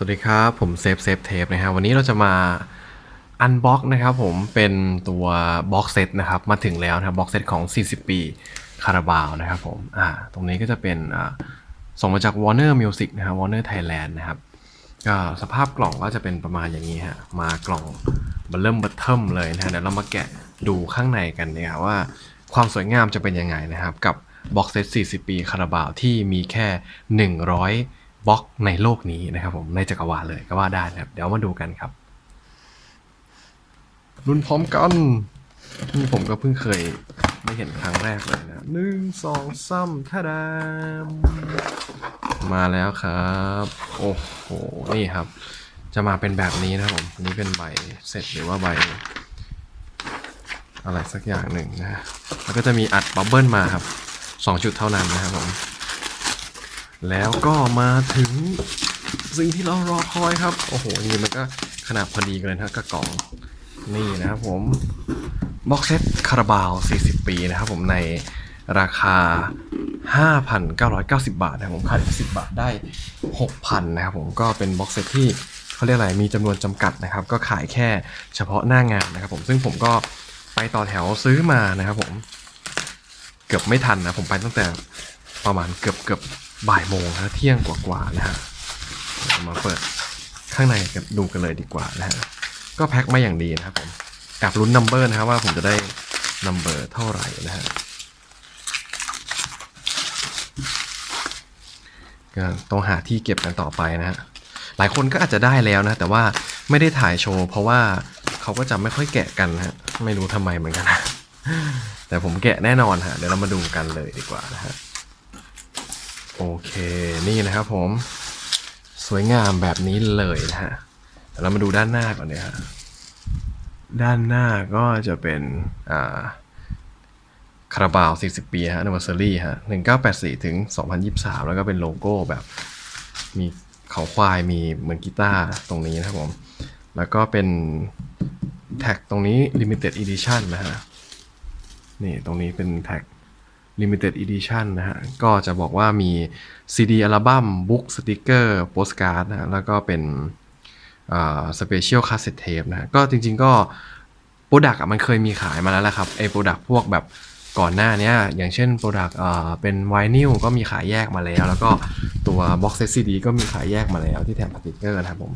สวัสดีครับ ผมเซฟเซฟเทปนะครับวันนี้เราจะมาอันบ็อกนะครับผมเป็นตัวบ็อกเซตนะครับมาถึงแล้วนะครับบ็อกเซตของ 40 ปีคาราบาวนะครับผมอ่าตรงนี้ก็จะเป็นอ่าส่งมาจาก Warner Music นะครับ Warner Thailand นะครับก็สภาพกล่องก็จะเป็นประมาณอย่างนี้ฮะมากล่องบัลเริ่มบัตเทิมเลยนะฮะเดี๋ยวเรามาแกะดูข้างในกันเนี่ยว่าความสวยงามจะเป็นยังไงนะครับกับบ็อกเซต40 ปีคาราบาวที่มีแค่ 100 บล็อกในโลกนี้นะครับผมในจักรวาลเลยก็ว่าได้นะครับ เดี๋ยวมาดูกันครับ รุ่นพร้อมกัน นี่ผมก็เพิ่งเคยได้เห็นครั้งแรกเลยนะหนึ่งสองสามท่าดามมาแล้วครับ โอ้โห นี่ครับ จะมาเป็นแบบนี้นะครับผมอันนี้เป็นใบเสร็จหรือว่าใบ อะไรสักอย่างหนึ่งนะ แล้วก็จะมีอัดบับเบิลมาครับสองชุดเท่านั้นนะครับผม แล้วก็มาถึงสิ่งที่เรารอคอยครับ โอ้โห นี่มันก็ขนาดพอดีกันเลยนะกระกล่อง นี่นะครับผม บ็อกเซตคาราบาว 40 ปีนะครับผมในราคา 5,990 บาทนะผมขาย10 บาทได้ 6,000 นะครับผมก็เป็นบ็อกเซตที่เขาเรียกอะไร มีจำนวนจำกัดนะครับ ก็ขายแค่เฉพาะหน้างานนะครับผม ซึ่งผมก็ไปต่อแถวซื้อมานะครับผม เกือบไม่ทันนะ ผมไปตั้งแต่ประมาณเกือบเกือบ บ่ายโมงนะเที่ยงกว่าๆนะฮะเรามาเปิดข้างในกันดูกันเลยดีกว่านะฮะก็แพ็คมาอย่างดีนะครับผมแอบลุ้นนัมเบอร์นะครับว่าผมจะได้นัมเบอร์เท่าไหร่นะฮะก็ต้องหาที่เก็บกันต่อไปนะฮะหลายคนก็อาจจะได้แล้วนะ แต่ว่าไม่ได้ถ่ายโชว์เพราะว่าเขาก็จะไม่ค่อยแกะกันนะฮะไม่รู้ทำไมเหมือนกันนะแต่ผมแกะแน่นอนฮะเดี๋ยวเรามาดูกันเลยดีกว่านะฮะ โอเคนี่นะครับผม สวยงามแบบนี้เลยนะฮะเดี๋ยวเรามาดูด้านหน้าก่อนเนี่ยฮะด้านหน้าก็จะเป็นอ่าคาราบาว 40 ปีฮะ anniversary ฮะ 1984 ถึง 2023 แล้วก็เป็นโลโก้แบบ มีเขาควายมีเหมือนกีตาร์ตรงนี้นะครับผม แล้วก็เป็นแท็กตรงนี้ limited edition นะฮะ นี่ตรงนี้เป็นแท็ก limited edition นะฮะ ก็จะบอกว่ามี CD อัลบั้มบุ๊กสติกเกอร์โปสการ์ดนะฮะแล้วก็เป็นสเปเชียลคาสเซ็ตเทปนะฮะก็จริง ๆ ก็โปรดักต์มันเคยมีขายมาแล้วแหละครับไอ้โปรดักต์พวกแบบก่อนหน้านี้อย่างเช่นโปรดักต์เป็นไวนิลก็มีขายแยกมาแล้ว แล้วก็ตัวบ็อกเซตซีดีก็มีขายแยกมาแล้วที่แถมสติกเกอร์นะครับผม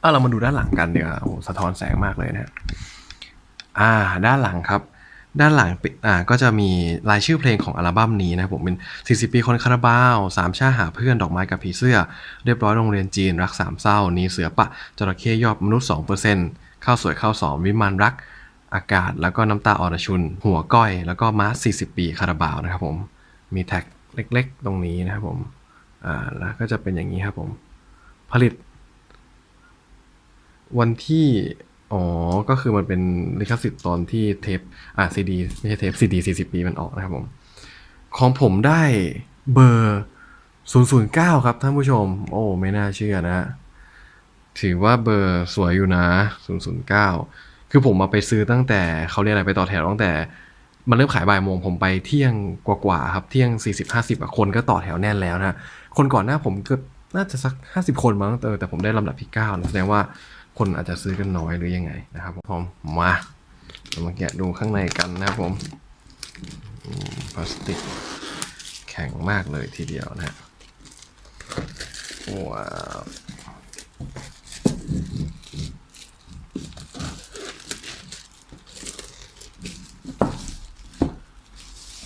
เอะเรามาดูด้านหลังกันเดี๋ยวสะท้อนแสงมากเลยนะฮะอ่าด้านหลังครับ ด้านหลังอ่าก็จะมีรายชื่อเพลงของอัลบั้มนี้นะครับผมเป็น 40 ปีคนคาราบาวสามชาหาเพื่อนดอกไม้กับผีเสื้อ เรียบร้อยโรงเรียนจีนรักสามเศร้านีเสือปะจระเข้ยอดมนุษย์2%ข้าวสวยข้าวสองวิมานรัก อากาศแล้วก็น้ำตาอรชุน หัวก้อย แล้วก็ม้า40 ปีคาราบาวนะครับผมมีแท็กเล็กๆ ตรงนี้นะครับผมอ่าแล้วก็จะเป็นอย่างนี้ครับผม ผลิต วันที่ อ๋อ ก็คือมันเป็นลิขสิทธิ์ตอนที่เทป อ่าซีดีไม่ใช่เทปซีดีสี่สิบปีมันออกนะครับผม ของผมได้เบอร์009ครับท่านผู้ชม โอ้ ไม่น่าเชื่อนะ ถือว่าเบอร์สวยอยู่นะ009คือผมมาไปซื้อตั้งแต่เขาเรียกอะไรไปต่อแถวตั้งแต่ มันเริ่มขายบ่ายโมงผมไปเที่ยงกว่าๆครับ เที่ยง 40 50อะคนก็ต่อแถวแน่นแล้วนะ คนก่อนหน้าผมก็น่าจะสัก 50 คนมั้งเออแต่ผมได้ลำดับที่9นะแสดงว่า คนอาจจะซื้อกันน้อยหรือยังไงนะครับผมมาเรามาแกะดูข้างในกันนะครับผมอืมพลาสติกแข็งมากเลยทีเดียวนะฮะว้าว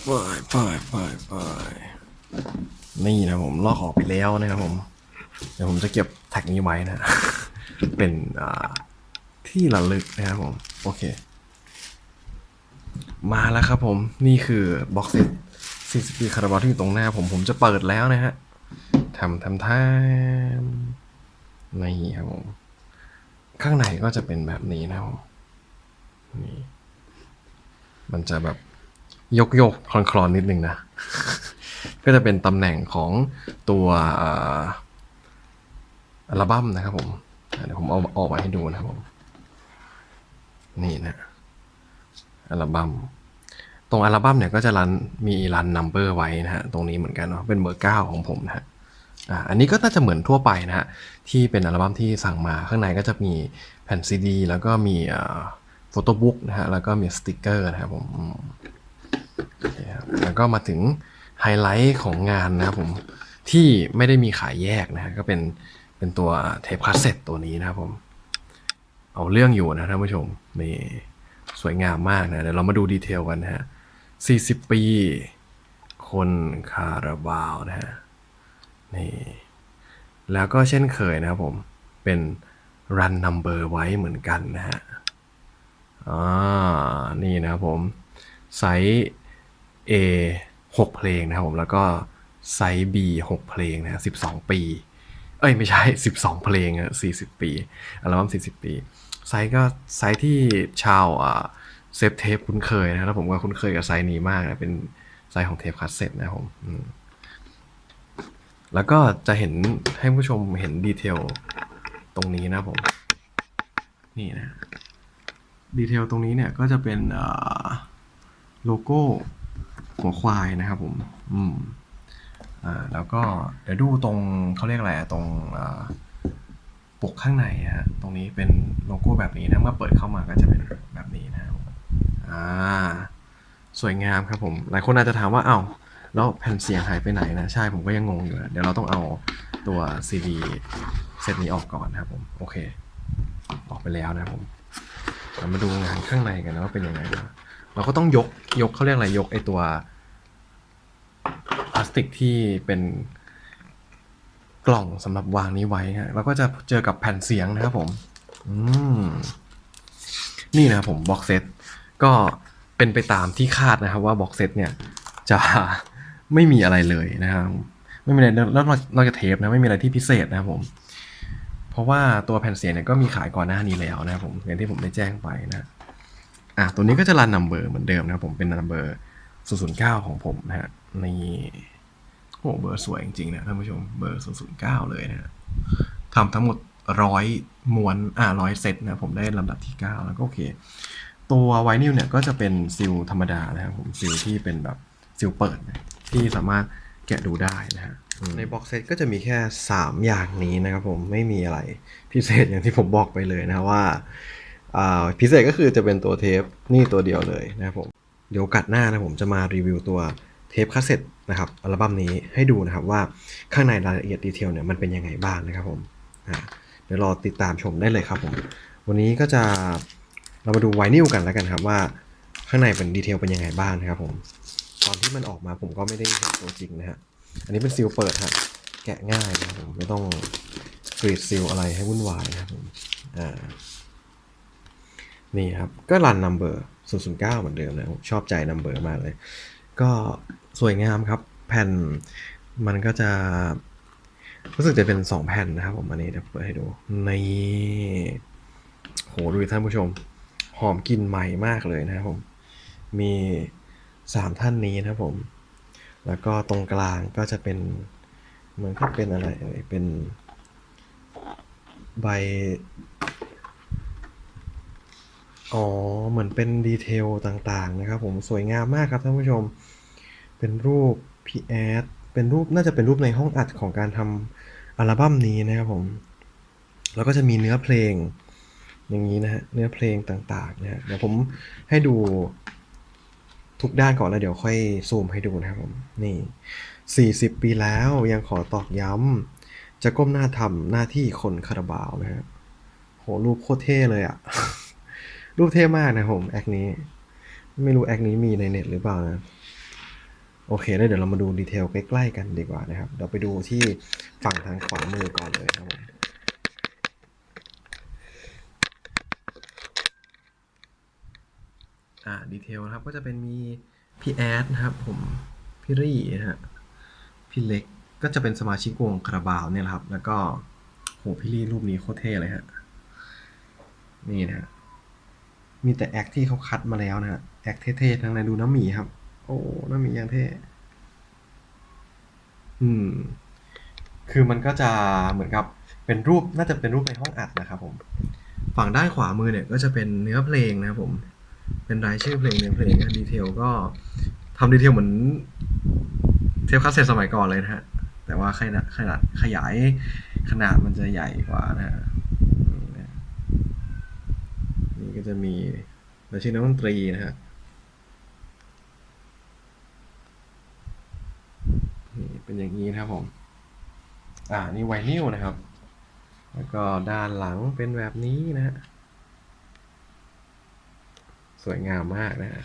ไปไปไปไปนี่นะผมลอกออกไปแล้วนะครับผม เดี๋ยวผมจะเก็บแท็กนี้ไว้นะ เป็นที่ระลึกนะครับผม โอเค มาแล้วครับผม นี่คือบ็อกเซต40 ปีคาราบาวที่อยู่ตรงหน้าผมผมจะเปิดแล้วนะฮะทำทำทำนี่ครับผม ข้างในก็จะเป็นแบบนี้นะครับ นี่ มันจะแบบยกยกคลอนคลอนนิดนึงนะ ก็จะเป็นตำแหน่งของตัวอัลบั้มนะครับผม เดี๋ยวผมเอาออกมาให้ดูนะครับผมนี่นะอัลบั้มตรงอัลบั้มเนี่ยก็จะรันมีรันนัมเบอร์ไว้นะฮะตรงนี้เหมือนกันเนาะเป็นเบอร์เก้าของผมนะฮะอ่าอันนี้ก็น่าจะเหมือนทั่วไปนะฮะที่เป็นอัลบั้มที่สั่งมาข้างในก็จะมีแผ่นซีดีแล้วก็มีโฟโต้บุ๊กนะฮะแล้วก็มีสติกเกอร์นะครับผมอืมโอเคครับแล้วก็มาถึงไฮไลท์ของงานนะครับผมที่ไม่ได้มีขายแยกนะฮะก็เป็น เป็นตัวเทปคาสเซ็ตตัวนี้นะครับผม เอาเรื่องอยู่นะท่านผู้ชมนี่สวยงามมากนะ เดี๋ยวเรามาดูดีเทลกันนะฮะ 40 ปี คนคาราบาวนะฮะ นี่ แล้วก็เช่นเคยนะครับผม เป็น run number ไว้เหมือนกันนะฮะ อ่า นี่นะครับผม ไซส์ A 6 เพลงนะครับผม แล้วก็ไซส์ B 6 เพลงนะฮะ12 ปี อ้ยไม่ใช่ 12 เพลงอะ40 ปีอัลบั้ม40 ปี ไซก็ไซส์ที่ชาวอ่าเซฟเทปคุ้นเคยนะแล้วผมก็คุ้นเคยกับไซนี้มากนะเป็นไซของเทปคาสเซ็ตนะครับผมมแล้วก็จะเห็นให้ผู้ชมเห็นดีเทลตรงนี้นะผม นี่นะดีเทลตรงนี้เนี่ยก็จะเป็นโลโก้หัวควายนะครับผม อืม อ่าแล้วก็เดี๋ยวดูตรงเขาเรียกอะไรตรงปกข้างในฮะตรงนี้เป็นโลโก้แบบนี้นะเมื่อเปิดเข้ามาก็จะเป็นแบบนี้นะครับอ่าสวยงามครับผม หลายคนอาจจะถามว่าเอ้าแล้วแผ่นเสียงหายไปไหนนะ ใช่ผมก็ยังงงอยู่นะเดี๋ยวเราต้องเอาตัว CD เซตนี้ออกก่อนนะครับผม โอเค ออกไปแล้วนะครับผมเรามาดูงานข้างในกันนะว่าเป็นยังไงนะเราก็ต้องยกยกเขาเรียกอะไรยกไอตัว พลาสติกที่เป็นกล่องสำหรับวางนี้ไว้ฮะเราก็จะเจอกับแผ่นเสียงนะครับผมอืมนี่นะครับผมบ็อกเซตก็เป็นไปตามที่คาดนะครับว่าบ็อกเซตเนี่ยจะไม่มีอะไรเลยนะครับไม่มีอะไรแล้วนอกจากเทปนะไม่มีอะไรที่พิเศษนะครับผม เพราะว่าตัวแผ่นเสียงเนี่ยก็มีขายก่อนหน้านี้แล้วนะครับผมอย่างที่ผมได้แจ้งไปนะอะตัวนี้ก็จะรันนัมเบอร์เหมือนเดิมนะครับผมเป็นนัมเบอร์009 ของผมนะฮะ นี่โอ้เบอร์สวยจริงๆนะท่านผู้ชมเบอร์009เก้าเลยนะทำทั้งหมดร้อยม้วนอ่าร้อยเซตนะผมได้ลำดับที่9แล้วก็โอเค ตัวไวนิลเนี่ยก็จะเป็นซิลธรรมดานะครับผมซิลที่เป็นแบบซิลเปิดนะที่สามารถแกะดูได้นะฮะในบ็อกเซตก็จะมีแค่ 3 อย่างนี้นะครับผมไม่มีอะไรพิเศษอย่างที่ผมบอกไปเลยนะว่าอ่าพิเศษก็คือจะเป็นตัวเทปนี่ตัวเดียวเลยนะครับผม เดี๋ยวกัดหน้านะผมจะมารีวิวตัว เทปคาสเซ็ตนะครับอัลบั้มนี้ให้ดูนะครับว่าข้างในรายละเอียดดีเทลเนี่ยมันเป็นยังไงบ้างนะครับผมเดี๋ยวรอติดตามชมได้เลยครับผม วันนี้ก็จะเรามาดูไวนิลกันแล้วกันครับว่าข้างในเป็นดีเทลเป็นยังไงบ้างนะครับผม ตอนที่มันออกมาผมก็ไม่ได้เห็นตัวจริงนะฮะอันนี้เป็นซีลเปิดฮะแกะง่ายนะครับผมไม่ต้องกรีดซีลอะไรให้วุ่นวายนะครับผมอ่านี่ครับก็รันนัมเบอร์009 เหมือนเดิมนะผมชอบใจนัมเบอร์มากเลย ก็ สวยงามครับ แผ่นมันก็จะรู้สึกจะเป็น 2 แผ่นนะครับผมอันนี้เดี๋ยวเปิดให้ดูนี่โหดูท่านผู้ชม หอมกลิ่นใหม่มากเลยนะครับผม มีสามท่านนี้นะครับผม แล้วก็ตรงกลางก็จะเป็นเหมือนกับเป็นอะไรเอ่ยเป็นใบ อ๋อ เหมือนเป็นดีเทลต่างๆนะครับผมสวยงามมากครับท่านผู้ชม เป็นรูปพี่แอดเป็นรูปน่าจะเป็นรูปในห้องอัดของการทำอัลบั้มนี้นะครับผม แล้วก็จะมีเนื้อเพลงอย่างนี้นะฮะ เนื้อเพลงต่างๆนะฮะ เดี๋ยวผมให้ดูทุกด้านก่อนแล้วเดี๋ยวค่อยซูมให้ดูนะครับผม นี่ 40 ปีแล้วยังขอตอกย้ำ จะก้มหน้าทำหน้าที่คนคาราบาวนะฮะโหรูปโคตรเท่เลยอะรูปเท่มากนะผม แอคนี้ ไม่รู้แอคนี้มีในเน็ตหรือเปล่านะ โอเคแล้วเดี๋ยวเรามาดูดีเทลใกล้ๆกันดีกว่านะครับเดี๋ยวไปดูที่ฝั่งทางขวามือก่อนเลยครับผมอ่าดีเทลนะครับก็จะเป็นมีพี่แอดนะครับผมพี่รี่นะฮะพี่เล็กก็จะเป็นสมาชิกวงคาราบาวเนี่ยละครับ แล้วก็โหพี่รี่รูปนี้โคตรเท่เลยฮะนี่นะฮะมีแต่แอคที่เขาคัดมาแล้วนะฮะแอคเท่ๆทั้งนั้นดูน้ำหมีครับ โอ้น้ำหมีอยังเท่อืม คือมันก็จะเหมือนกับเป็นรูปน่าจะเป็นรูปในห้องอัดนะครับผม ฝั่งด้านขวามือเนี่ยก็จะเป็นเนื้อเพลงนะครับผม เป็นรายชื่อเพลงเนื้อเพลงนะดีเทลก็ทำดีเทลเหมือนเทปคาสเซ็ตสมัยก่อนเลยนะฮะ แต่ว่าขนาดขนาดขยายขนาดมันจะใหญ่กว่านะฮะนี่นะนี่ก็จะมีรายชื่อนักดนตรีนะฮะนี่ เป็นอย่างนี้นะครับผม อ่า นี่ไวนิลนะครับ แล้วก็ด้านหลังเป็นแบบนี้นะฮะ สวยงามมากนะฮะ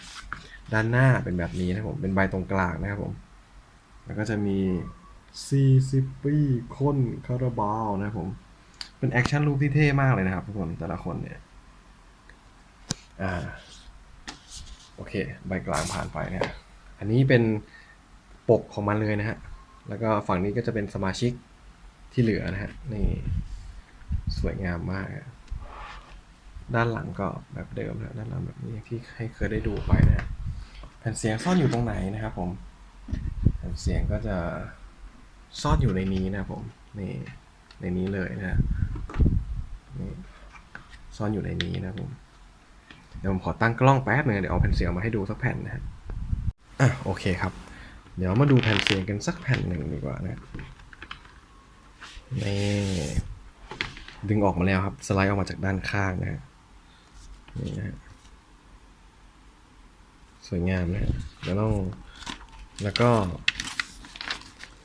ด้านหน้าเป็นแบบนี้นะครับผม เป็นใบตรงกลางนะครับผม แล้วก็จะมี40ปีคนคาราบาวนะครับผม เป็นแอคชั่นรูปที่เท่มากเลยนะครับทุกคน แต่ละคนเนี่ย อ่า โอเค ใบกลางผ่านไปเนี่ยอันนี้เป็นปกของมันเลยนะฮะ แล้วก็ฝั่งนี้ก็จะเป็นสมาชิกที่เหลือนะฮะ นี่ สวยงามมาก ด้านหลังก็แบบเดิมนะด้านหลังแบบนี้ที่ให้เคยได้ดูไปนะฮะแผ่นเสียงซ่อนอยู่ตรงไหนนะครับผม แผ่นเสียงก็จะซ่อนอยู่ในนี้นะครับผมนี่ในนี้เลยนะฮะนี่ซ่อนอยู่ในนี้นะครับผมเดี๋ยวผมขอตั้งกล้องแป๊บนึงเดี๋ยวเอาแผ่นเสียงมาให้ดูสักแผ่นนะฮะอะโอเคครับ เดี๋ยวมาดูแผ่นเสียงกันสักแผ่นหนึ่งดีกว่านะนี่ดึงออกมาแล้วครับ สไลด์ออกมาจากด้านข้างนะฮะนี่นะฮะสวยงามนะฮะเดี๋ยวต้องแล้วก็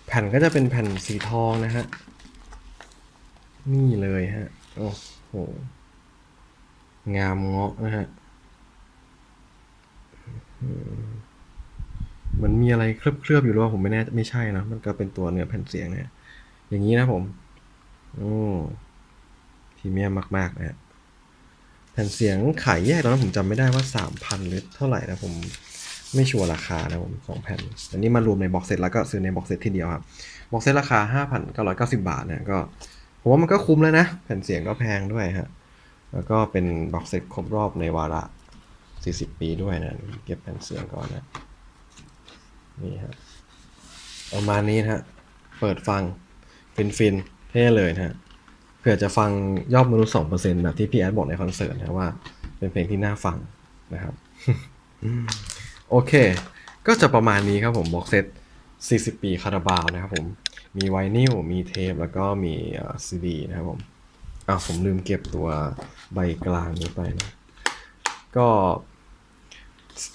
แผ่นก็จะเป็นแผ่นสีทองนะฮะ นี่เลยฮะ โอ้โห งามเงาะนะฮะ เหมือนมีอะไรเคลือบๆอยู่หรือว่าผมไม่แน่ไม่ใช่นะมันก็เป็นตัวเนื้อแผ่นเสียงนะฮะอย่างนี้นะผมโอ้พรีเมียมมากๆนะฮะแผ่นเสียงขายแยกตอนนั้นผมจำไม่ได้ว่า 3,000 หรือเท่าไหร่นะผมไม่ชัวร์ราคานะผมสองแผ่นอันนี้มารวมในบ็อกเซตแล้วก็ซื้อในบ็อกเซตทีเดียวครับบ็อกเซตราคา 5,990 บาทนะก็ผมว่ามันก็คุ้มแล้วนะ แผ่นเสียงก็แพงด้วยฮะแล้วก็เป็นบ็อกเซตครบรอบในวาระ 40 ปีด้วยนะ เก็บแผ่นเสียงก่อนนะ นี่ฮะประมาณนี้นะฮะ เปิดฟัง ฟินฟินเท่เลยนะฮะเผื่อจะฟังยอดมนุษย์สองเปอร์เซ็นต์แบบที่พี่แอดบอกในคอนเสิร์ตนะว่า เป็นเพลงที่น่าฟังนะครับโอเค ก็จะประมาณนี้ครับผมบ็อกเซต40 ปีคาราบาวนะครับผม มีไวนิล มีเทป แล้วก็มีซีดีนะครับผมอ่าผมลืมเก็บตัวใบกลางนี้ไปนะ ก็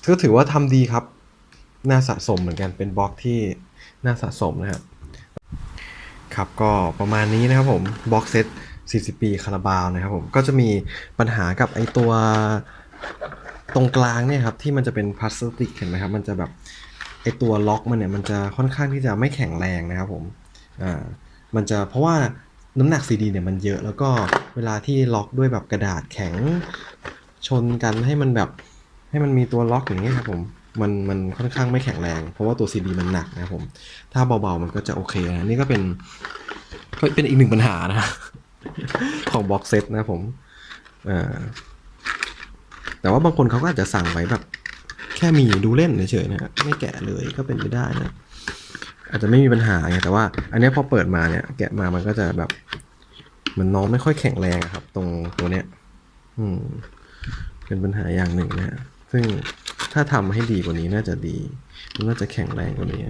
ก็ถือว่าทำดีครับ น่าสะสมเหมือนกันเป็นบล็อกที่น่าสะสมนะครับครับก็ประมาณนี้นะครับผมบล็อกเซต40 ปีคาราบาวนะครับผมก็จะมีปัญหากับไอตัวตรงกลางเนี่ยครับที่มันจะเป็นพลาสติกเห็นไหมครับมันจะแบบไอตัวล็อกมันเนี่ยมันจะค่อนข้างที่จะไม่แข็งแรงนะครับผมอ่ามันจะเพราะว่าน้ำหนักซีดีเนี่ยมันเยอะแล้วก็เวลาที่ล็อกด้วยแบบกระดาษแข็งชนกันให้มันแบบให้มันมีตัวล็อกอย่างเงี้ยครับผม มันมันค่อนข้างไม่แข็งแรง เพราะว่าตัวซีดีมันหนักนะผม ถ้าเบาๆมันก็จะโอเคนะนี่ก็เป็นก็เป็นอีกหนึ่งปัญหานะ ของบ็อกเซตนะผมอแต่ว่าบางคนเขาก็อาจจะสั่งไว้แบบ แค่มีดูเล่นเฉยๆนะไม่แกะเลยก็เป็นไปได้นะอาจจะไม่มีปัญหาไงแต่ว่า อันนี้พอเปิดมาเนี่ย แกะมามันก็จะแบบเหมันน้องไม่ค่อยแข็งแรงครับ ตรงตัวเนี้ย อืม เป็นปัญหาอย่างหนึ่งนะฮะซึ่ง ถ้าทำให้ดีกว่านี้น่าจะดี มันน่าจะแข็งแรงกว่านี้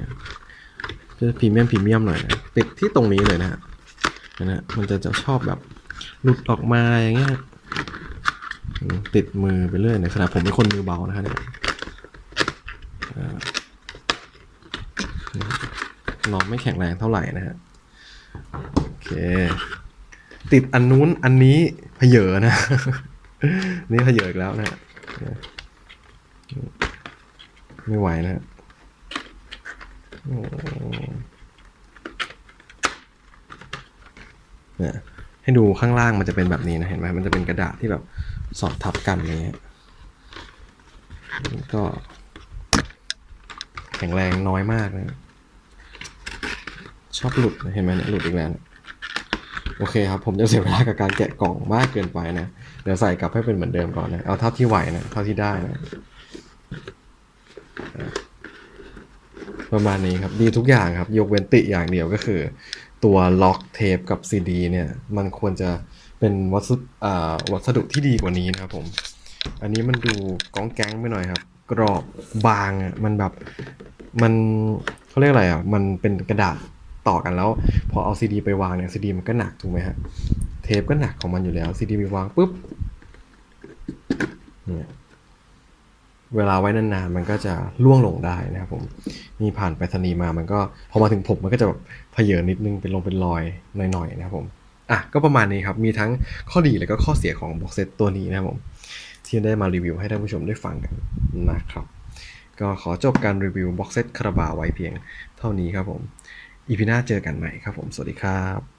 จะพรีเมียมพรีเมียมหน่อยนะติดที่ตรงนี้เลยนะฮะนะฮะมันจะจะชอบแบบหลุดออกมาอย่างเงี้ยติดมือไปเรื่อยในขณะผมเป็นคนมือเบานะครับเนี่ยน้องไม่แข็งแรงเท่าไหร่นะฮะโอเคติดอันนู้นอันนี้เพเยอนะ นี่เพเยออีกแล้วนะฮะ ไม่ไหวนะฮะโอ้เนี่ยให้ดูข้างล่างมันจะเป็นแบบนี้นะ เห็นไหมมันจะเป็นกระดาษที่แบบสอดทับกันอะไรเงี้ยก็ แข็งแรงน้อยมากนะ ชอบหลุดเห็นไหมเนี่ยหลุดอีกแล้วโอเคครับ ผมจะเสียเวลากับการแกะกล่องมากเกินไปนะ เดี๋ยวใส่กลับให้เป็นเหมือนเดิมก่อนนะ เอาเท่าที่ไหวนะ เท่าที่ได้นะ ประมาณนี้ครับ ดีทุกอย่างครับ ยกเว้นติอย่างเดียวก็คือ ตัวล็อกเทปกับซีดีเนี่ย มันควรจะเป็นวัสดุวัสดุที่ดีกว่านี้นะครับผม อันนี้มันดูก้องแก๊งไปหน่อยครับ กรอบบางอะมันแบบมันเขาเรียกอะไรอะ มันเป็นกระดาษต่อกันแล้ว พอเอาซีดีไปวางเนี่ยซีดีมันก็หนักถูกไหมฮะเทปก็หนักของมันอยู่แล้วซีดีไปวางปุ๊บเนี่ย เวลาไว้นานๆ มันก็จะล่วงลงได้นะครับผมนี่ผ่านไปรษณีมามันก็พอมาถึงผมมันก็จะแบบเพเยอนิดนึงเป็นลงเป็นรอยหน่อยๆนะครับผมอะก็ประมาณนี้ครับ มีทั้งข้อดีและก็ข้อเสียของบ็อกเซตตัวนี้นะครับผม ที่ได้มารีวิวให้ท่านผู้ชมได้ฟังกันนะครับ ก็ขอจบการรีวิวบ็อกเซตคาราบาไว้เพียงเท่านี้ครับผมอีพีหน้าเจอกันใหม่ครับผม สวัสดีครับ